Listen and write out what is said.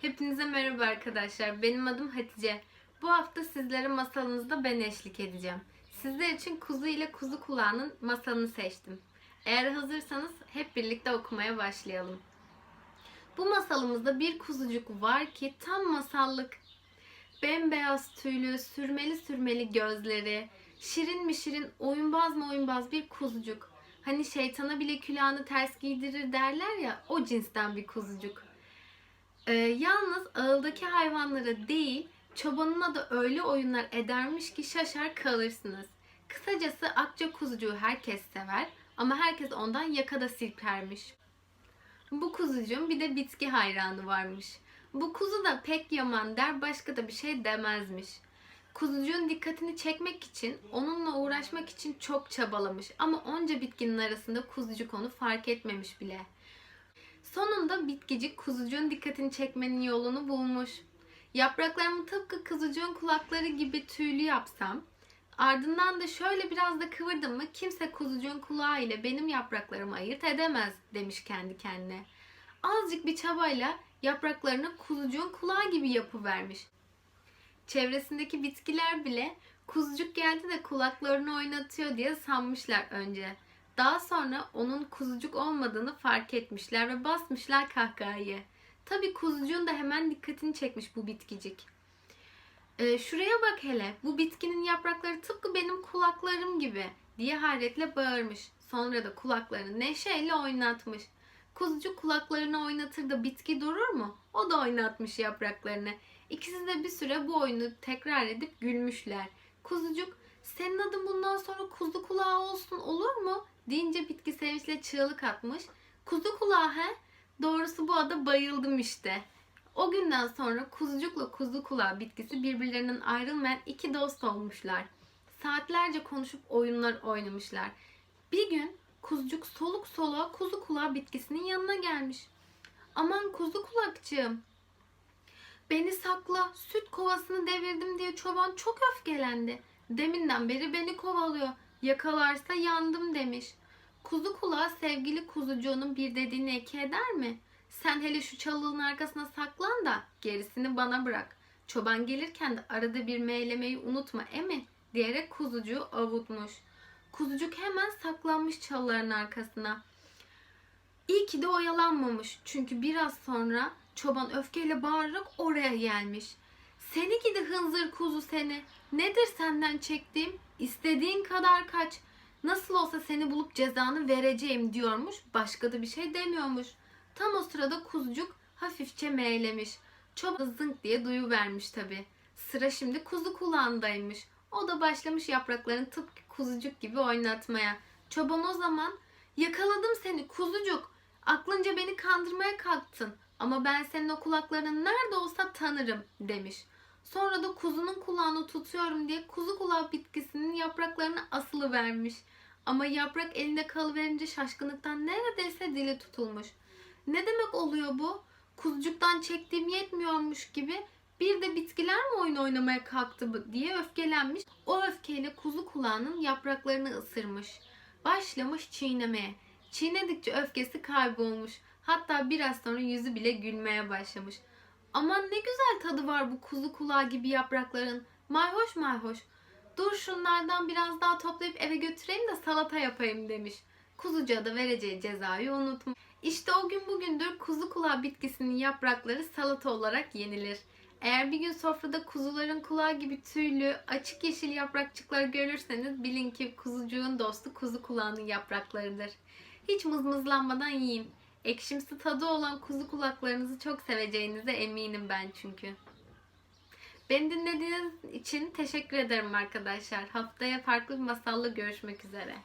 Hepinize merhaba arkadaşlar. Benim adım Hatice. Bu hafta sizlere masalınızda ben eşlik edeceğim. Sizler için Kuzu ile Kuzu Kulağı'nın masalını seçtim. Eğer hazırsanız hep birlikte okumaya başlayalım. Bu masalımızda bir kuzucuk var ki tam masallık. Bembeyaz tüylü, sürmeli sürmeli gözleri, şirin mi şirin, oyunbaz mı oyunbaz bir kuzucuk. Hani şeytana bile külahını ters giydirir derler ya, o cinsten bir kuzucuk. Ee, yalnız ağıldaki hayvanlara değil, çobanına da öyle oyunlar edermiş ki şaşar kalırsınız. Kısacası akça kuzucuğu herkes sever ama herkes ondan yakada silkermiş. Bu kuzucuğun bir de bitki hayranı varmış. Bu kuzu da pek yaman der başka da bir şey demezmiş. Kuzucuğun dikkatini çekmek için, onunla uğraşmak için çok çabalamış ama onca bitkinin arasında kuzucuk onu fark etmemiş bile. Sonunda bitkicik kuzucuğun dikkatini çekmenin yolunu bulmuş. Yapraklarımı tıpkı kuzucuğun kulakları gibi tüylü yapsam, ardından da şöyle biraz da kıvırdım mı kimse kuzucuğun kulağı ile benim yapraklarımı ayırt edemez demiş kendi kendine. Azıcık bir çabayla yapraklarını kuzucuğun kulağı gibi yapıvermiş. Çevresindeki bitkiler bile kuzucuk geldi de kulaklarını oynatıyor diye sanmışlar önce. Daha sonra onun kuzucuk olmadığını fark etmişler ve basmışlar kahkahayı. Tabi kuzucuğun da hemen dikkatini çekmiş bu bitkicik. Ee, şuraya bak hele bu bitkinin yaprakları tıpkı benim kulaklarım gibi diye hayretle bağırmış. Sonra da kulaklarını neşeyle oynatmış. Kuzucuk kulaklarını oynatır da bitki durur mu? O da oynatmış yapraklarını. İkisi de bir süre bu oyunu tekrar edip gülmüşler. Kuzucuk senin adın bundan sonra kuzu kulağı olsun olur mu? Deyince bitki sevinçle çığlık atmış. Kuzu kulağı he? Doğrusu bu ada bayıldım işte. O günden sonra kuzucukla kuzu kulağı bitkisi birbirlerinden ayrılmayan iki dost olmuşlar. Saatlerce konuşup oyunlar oynamışlar. Bir gün kuzucuk soluk soluğa kuzu kulağı bitkisinin yanına gelmiş. Aman kuzu kulakçığım Beni sakla, süt kovasını devirdim diye çoban çok öfkelendi. Deminden beri beni kovalıyor. Yakalarsa yandım demiş. Kuzu kulağı sevgili kuzucuğunun bir dediğini eki eder mi? Sen hele şu çalılığın arkasına saklan da gerisini bana bırak. Çoban gelirken de arada bir meylemeyi unutma emi diyerek kuzucuğu avutmuş. Kuzucuk hemen saklanmış çalıların arkasına. İyi ki de oyalanmamış. Çünkü biraz sonra çoban öfkeyle bağırarak oraya gelmiş. Seni gidi hınzır kuzu seni. Nedir senden çektiğim? İstediğin kadar kaç. Nasıl olsa seni bulup cezanı vereceğim diyormuş. Başka da bir şey demiyormuş. Tam o sırada kuzucuk hafifçe meylemiş. Çoban zınk diye duyu vermiş tabi. Sıra şimdi kuzu kulağındaymış. O da başlamış yapraklarını tıpkı kuzucuk gibi oynatmaya. Çoban o zaman yakaladım seni kuzucuk. Aklınca beni kandırmaya kalktın. Ama ben senin o kulaklarını nerede olsa tanırım demiş. Sonra da kuzunun kulağını tutuyorum diye kuzu kulağı bitkisinin yapraklarını asılı vermiş. Ama yaprak elinde kalıverince şaşkınlıktan neredeyse dili tutulmuş. Ne demek oluyor bu? Kuzucuktan çektiğim yetmiyormuş gibi bir de bitkiler mi oyun oynamaya kalktı diye öfkelenmiş. O öfkeyle kuzu kulağının yapraklarını ısırmış. Başlamış çiğnemeye. Çiğnedikçe öfkesi kaybolmuş. Hatta biraz sonra yüzü bile gülmeye başlamış. Aman ne güzel tadı var bu kuzu kulağı gibi yaprakların. Mayhoş mayhoş. Dur şunlardan biraz daha toplayıp eve götüreyim de salata yapayım demiş. Kuzucuğa da vereceği cezayı unutmuş. İşte o gün bugündür kuzu kulağı bitkisinin yaprakları salata olarak yenilir. Eğer bir gün sofrada kuzuların kulağı gibi tüylü, açık yeşil yaprakçıklar görürseniz bilin ki kuzucuğun dostu kuzu kulağının yapraklarıdır. Hiç mızmızlanmadan yiyin. Ekşimsi tadı olan kuzu kulaklarınızı çok seveceğinize eminim ben çünkü. Beni dinlediğiniz için teşekkür ederim arkadaşlar. Haftaya farklı bir masalla görüşmek üzere.